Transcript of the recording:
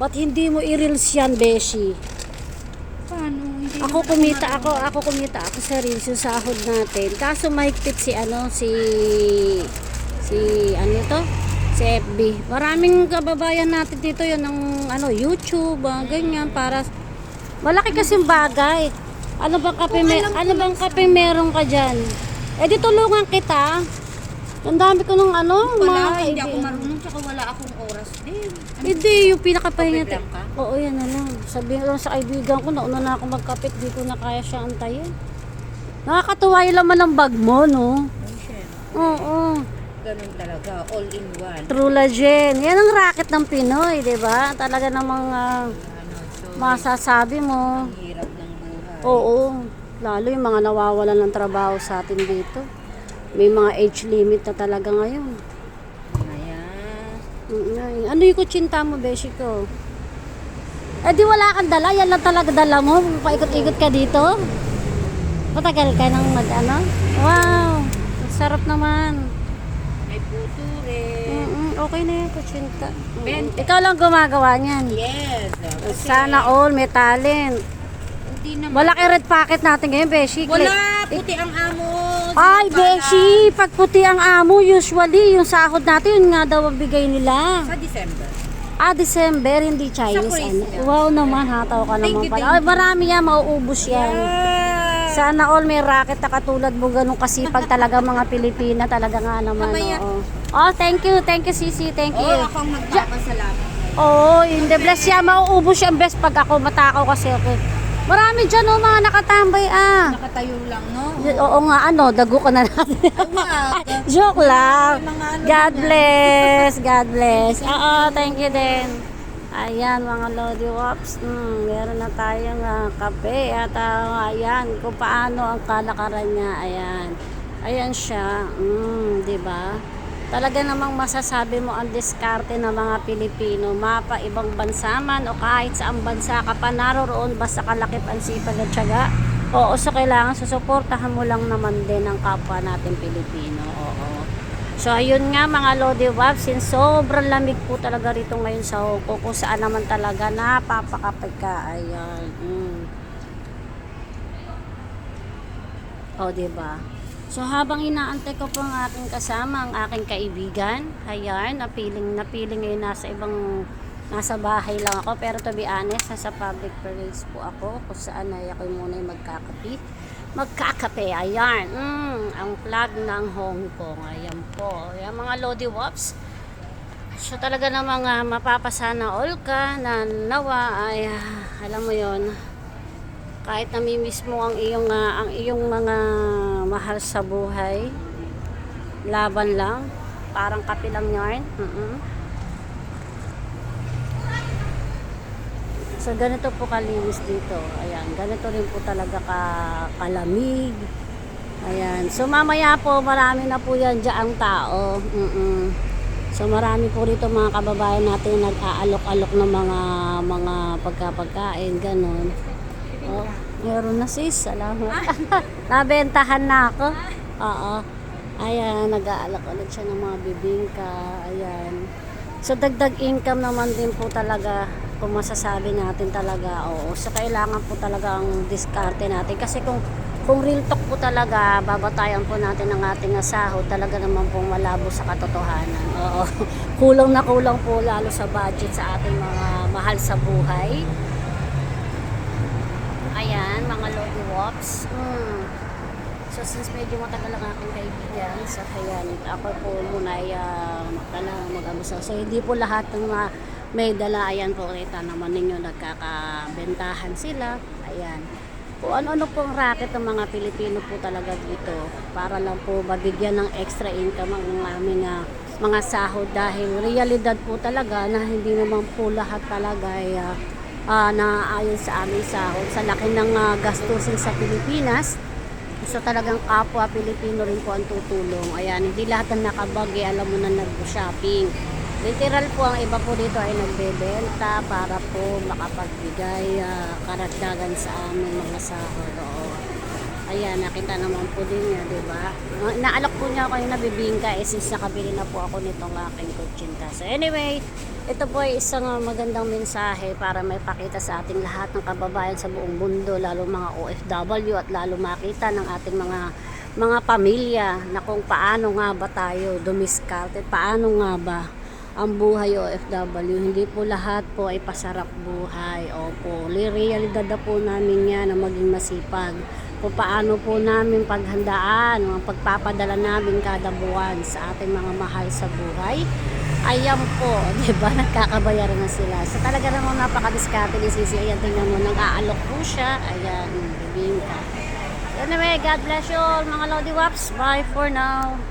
Ba't hindi mo i-reels yan, Beshi? Paano? Hindi Ako kumita ako, ako kumita ako sa reels yung sahod natin. Kaso mahigpit si ano, si si ano to? Si FB. Maraming kababayan natin dito yun ng ano, YouTube, ah, ganyan para malaki kasing bagay. Ano bang kape ko ano bang kape meron ka diyan? Eh di tulungan kita. Ang dami ko ng ano, mga Wala, hindi ako kaibigan. marunong tsaka wala akong oras din. Ano? Hindi, yung pinakapahinga. Lang ka? Oo, yan na lang. Sabihin ko lang sa kaibigan ko, nauna na ako magkapit, di ko na kaya siya antayin. Nakakatuwa yung laman ng bag mo, no? Ay, syempre. Oo. Ganun talaga. All in one. Trulagen. Yan ang racket ng Pinoy, di ba? Talaga namang ah, Ano, so, masasabi mo. ang hirap ng buhay. Oo. Lalo yung mga nawawalan ng trabaho sa atin dito. May mga age limit na talaga ngayon. Ayan. Mm, Ano yung kutsinta mo, Beshi ko? Eh di wala kang dala, yan lang talaga dala mo. Paikot-ikot ka dito. Matagal ka nang mag ano? Wow! Ang sarap naman. May puto rin. Mm, okay na yan, kutsinta. Mm. Ikaw lang gumagawa niyan. Yes. oh, Kasi Sana all may talent. Hindi naman. Malaki red packet natin ngayon, Beshi. Wala. Puti ang amo. Ay, Beshi! Pag puti ang amo, usually, yung sahod natin, yun nga daw ang bigay nila. Sa December. Ah, December, hindi Chinese. Ano? Wow naman, hataw ka naman pala. Ay, marami yan, mauubos yan. Sana all may racket na katulad mo, ganun kasipag talaga mga Pilipina, talaga nga naman. Oo. Oh, thank you, thank you, Sisi, thank Oo, you. oh, ako ang magpapasalamat. Oo, oh, hindi, bless yan, mauubos yan, best pag ako matakaw kasi ako. Marami dyan, oh, mga nakatambay, ah. Nakatayo lang, no? Oo nga, ano, dago ka na natin. Joke lang. Ano God din bless. God bless. Oo, thank you din. Ayan, mga Lodi Wops. Mm, meron na tayong ah, kape. At ah, ayan, kung paano ang kalakaran niya. Ayan. Ayan siya. Mm, di ba? Talaga namang masasabi mo ang diskarte ng mga Pilipino, mapa ibang bansa man o kahit saan bansa ka pa naroroon basta kalakip ang sipag at tiyaga. Oo, so kailangan susuportahan mo lang naman din ang kapwa natin Pilipino. Oo. So ayun nga mga Lodi Wap, since sobrang lamig po talaga rito ngayon sa Hong Kong, kung saan naman talaga napapakapag ka. Ayan. Mm. O, di ba? So habang inaantay ko po ang aking kasama, ang aking kaibigan, ayan, napiling, napiling ngayon nasa ibang, nasa bahay lang ako. Pero to be honest, nasa public place po ako, kung saan ay ako muna yung magkakape. Magkakape, ayan. Mm, ang flag ng Hong Kong, ayan po. Ayan mga Lodi Wops. So talaga namang uh, mapapasana all ka na nawa ay ah, alam mo yon kahit namimiss mo ang iyong ah, ang iyong mga mahal sa buhay laban lang. Parang kape lang yarn mm so ganito po kalinis dito. Ayan ganito rin po talaga ka kalamig. Ayan. So mamaya po marami na po yan dyan tao. Mm So marami po rito mga kababayan natin nag-aalok-alok ng mga mga pagkapagkain, ganun. Oh, meron na sis, salamat. Nabentahan na ako. Oo. Ayan, nag-aalok ulit siya ng mga bibingka. Ayan. So dagdag income naman din po talaga kung masasabi natin talaga. Oo. So kailangan po talaga ang diskarte natin. Kasi kung kung real talk po talaga, babatayan po natin ang ating sahod, talaga naman pong malabo sa katotohanan. Oo. kulang na kulang po lalo sa budget sa ating mga mahal sa buhay. Ayan, mga Lodi Wops. Hmm. So, since medyo matagal ang aking kaibigan, so ayan, ako po muna ay uh, magdala mag-abuso. So, hindi po lahat ng mga may dala, ayan po, kita naman ninyo, nagkakabentahan sila. Ayan. Kung ano-ano po ang racket ng mga Pilipino po talaga dito para lang po mabigyan ng extra income ang aming ah, mga sahod dahil realidad po talaga na hindi naman po lahat talaga ay ah, ah, naaayon sa aming sahod sa laki ng ah, gastusin sa Pilipinas. So talagang kapwa Pilipino rin po ang tutulong. Ayan, hindi lahat ng nakabagi alam mo na nag-shopping. Literal po ang iba po dito ay nagbebenta para po makapagbigay ah, karagdagan sa aming mga sahod. Oo. Ayan, nakita naman po din niya, di ba? Uh, Naalok po niya ako yung nabibingka eh, since nakabili na po ako nitong aking kutsinta. So anyway, ito po ay isang uh, magandang mensahe para may pakita sa ating lahat ng kababayan sa buong mundo, lalo mga OFW at lalo makita ng ating mga mga pamilya na kung paano nga ba tayo dumiskarte, paano nga ba ang buhay OFW. Hindi po lahat po ay pasarap buhay. Opo, realidad na po namin yan na maging masipag. Kung paano po namin paghandaan, ang pagpapadala namin kada buwan sa ating mga mahal sa buhay. Ayan po, di ba? Nagkakabayaran na sila. So talaga namang napakadiskarte ni Sisi. Ayan, tingnan mo, nag-aalok po siya. Ayan, bibingka. Anyway, God bless you all mga Lodi Waps. Bye for now.